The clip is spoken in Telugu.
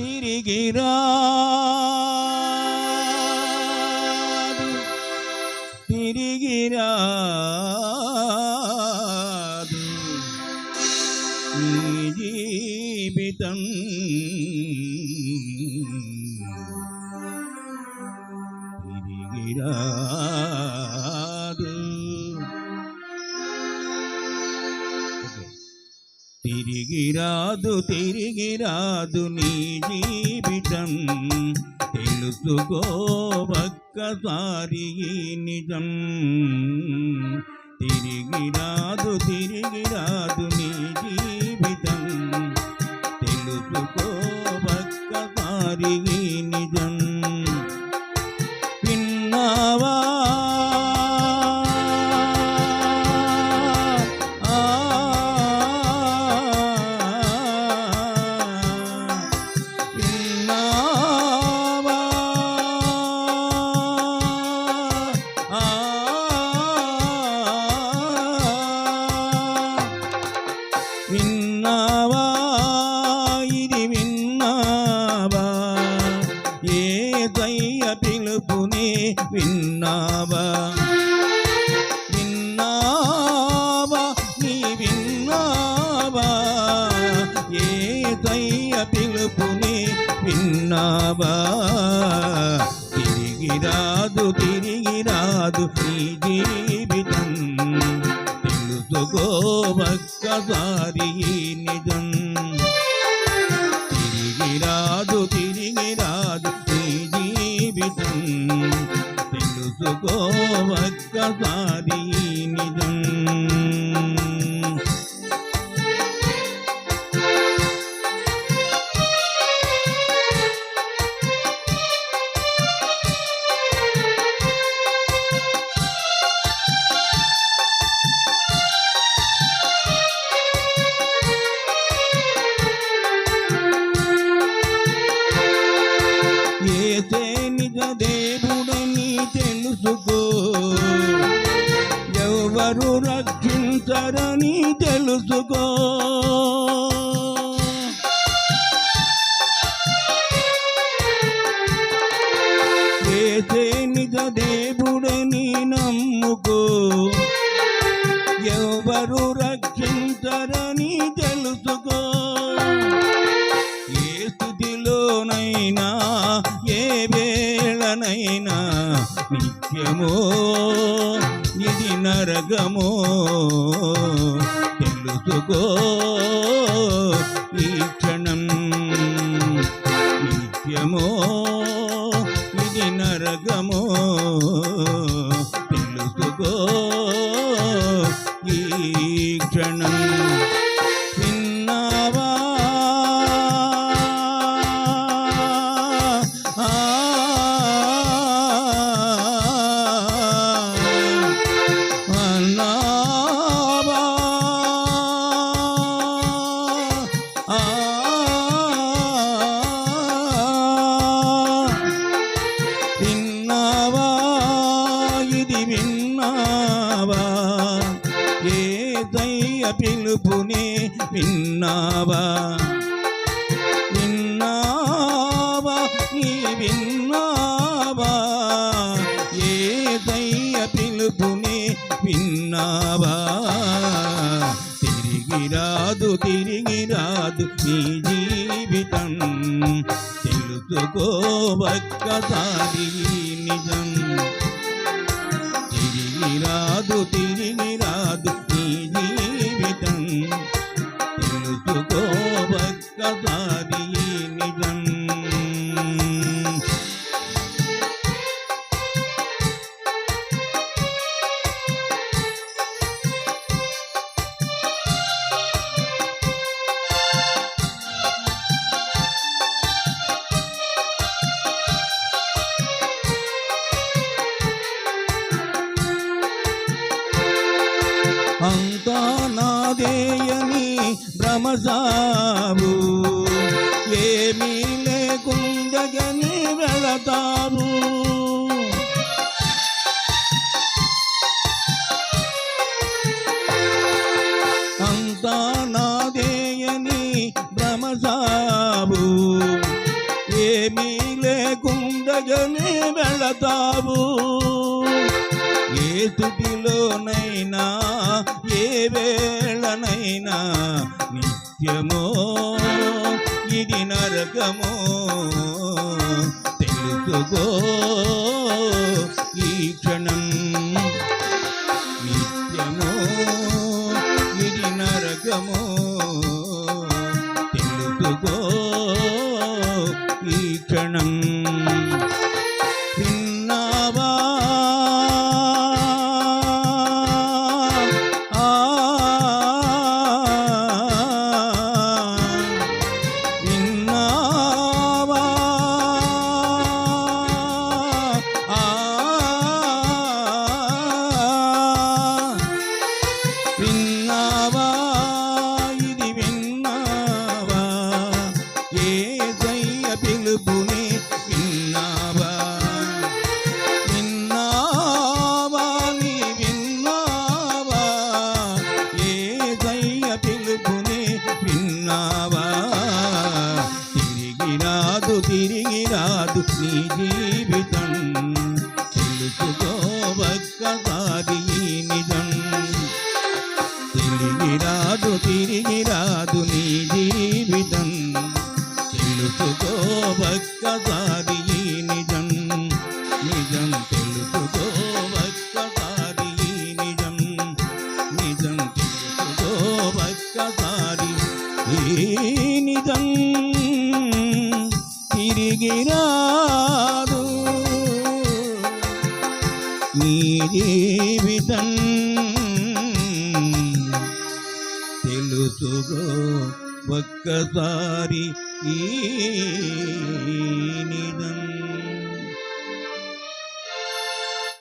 తిరిగిరా తిరిగిరాదు ఈ జీవితం తిరిగి రాదు తిరిగి రాదు నీ జీవితం. తెలుసుకో ఒక్కసారి తిరిగి రాదు తిరిగి రాదు విన్నావా విన్నావా నీ విన్నావా ఏ దయ్య పిలుపుని విన్నావా తిరిగి రాదు తిరిగి రాదు నీ జీవితం తెలుసుకో ఒక్కసారి నిజం తిరిగి రాదు తిరిగి రాదు నీ జీవితం తెలుసుకో ఒక్కసారి ఎవరు రక్షించరని తెలుసుకో. ఏసే నిజ దేవుడని నమ్ముకో. ఎవరు రక్షించరని తెలుసుకో. ఏ స్థితిలోనైనా ఏ వేళనైనా నిత్యమో నరగమో తెలుసుకో ఈ క్షణం. నిత్యమో ఇది నరగమో తెలుసుకో విన్నావా విన్నావా నీ విన్నావా? ఏ దయ్య పిలుపునే విన్నావా? తిరిగి రాదు తిరిగి రాదు నీ జీవితం. తెలుసుకో ఒక్కసారి నిజం. తిరిగి రాదు తిరిగి ఒక్కసారి ఈ నిజం అంతా నాదేయని భ్రమసావు ఏమీ లేకుండగని వెళతావు అంతా నాదేయని భ్రమసావు ఏమీ లేకుండగని వెళతావు ఏ స్థితిలోనైనా ఏ వేళనైనా నిత్యమో ఇది నరకము తెలుసుకో ఈ తిరిగి రాదు నీ జీవితం. తెలుసుకో ఒక్కసారి నిజం. తిరిగి రాదు తిరిగి రాదు నీ జీవితం. తెలుసుకో ఒక్కసారి నిజం. నిజం తెలుసుకో ఒక్కసారి నిజం. నిజం తెలుసుకో ఒక్కసారి ఈ తీరాదు నీ జీవితం తెలుసుకో ఒక్కసారి ఈ నిజం